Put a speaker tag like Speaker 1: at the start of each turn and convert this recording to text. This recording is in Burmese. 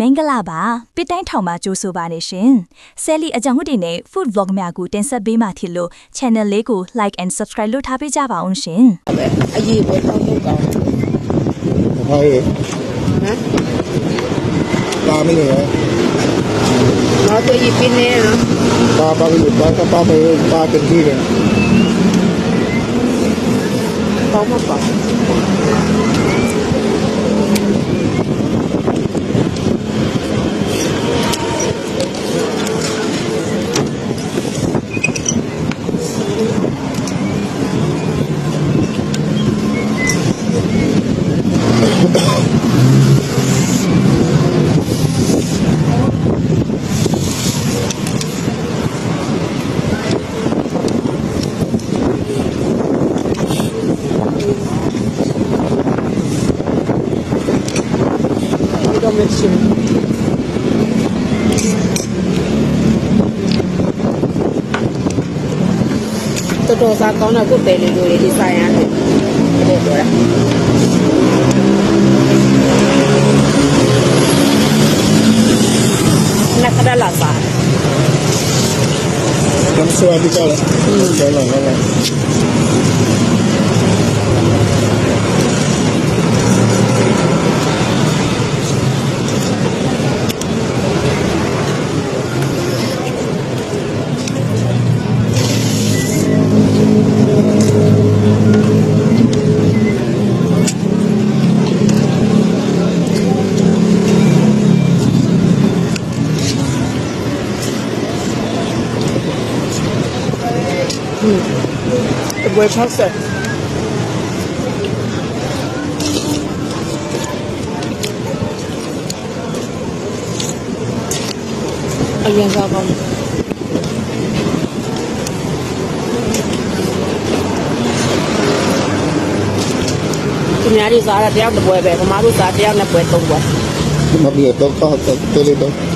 Speaker 1: မင်္ဂလာပါပစ်တိုင်းထောင်မှာကြိုးဆိုပါနေရှင်ဆယ်လီအကြောင်းတွေနဲ့ food vlog များကိုတင်ဆက်ပေးမှဖြစ်လို့ channel လေးကို like and subscribe လုပ်ထားပေးကြပါအောင်ရှင်
Speaker 2: ပဲအရေးပဲတောင်းလို့ကောင်း
Speaker 3: ဟုတ်ရဲ့
Speaker 2: ဟမ်
Speaker 3: ပါမင်းရဲ့
Speaker 2: တော့သူရေးပြနေနော်
Speaker 3: ပါပါလို့ပါပါပါပါတင်ကြည့်တယ်
Speaker 2: ကောင်းမပါ ဒီတော့မရှိတော်တော်စားကောင်းတော့ကိုယ်ပဲလေးလိုလေးဒီဆိုင်ရတယ်အဲ့ဒါတော့နကဒလာစား
Speaker 3: ကမ်ဆွာဒီကလာဆ ယ်လာလာ
Speaker 2: တပွဲ60အရင်ကကောင်းသူများတွေစားတာတယောက်တစ်ပွဲပဲခမားတို့စားတယောက်နှစ်ပွဲသုံးပွဲ
Speaker 3: ဒီမပြီးတော့တော့တော်လေးတော့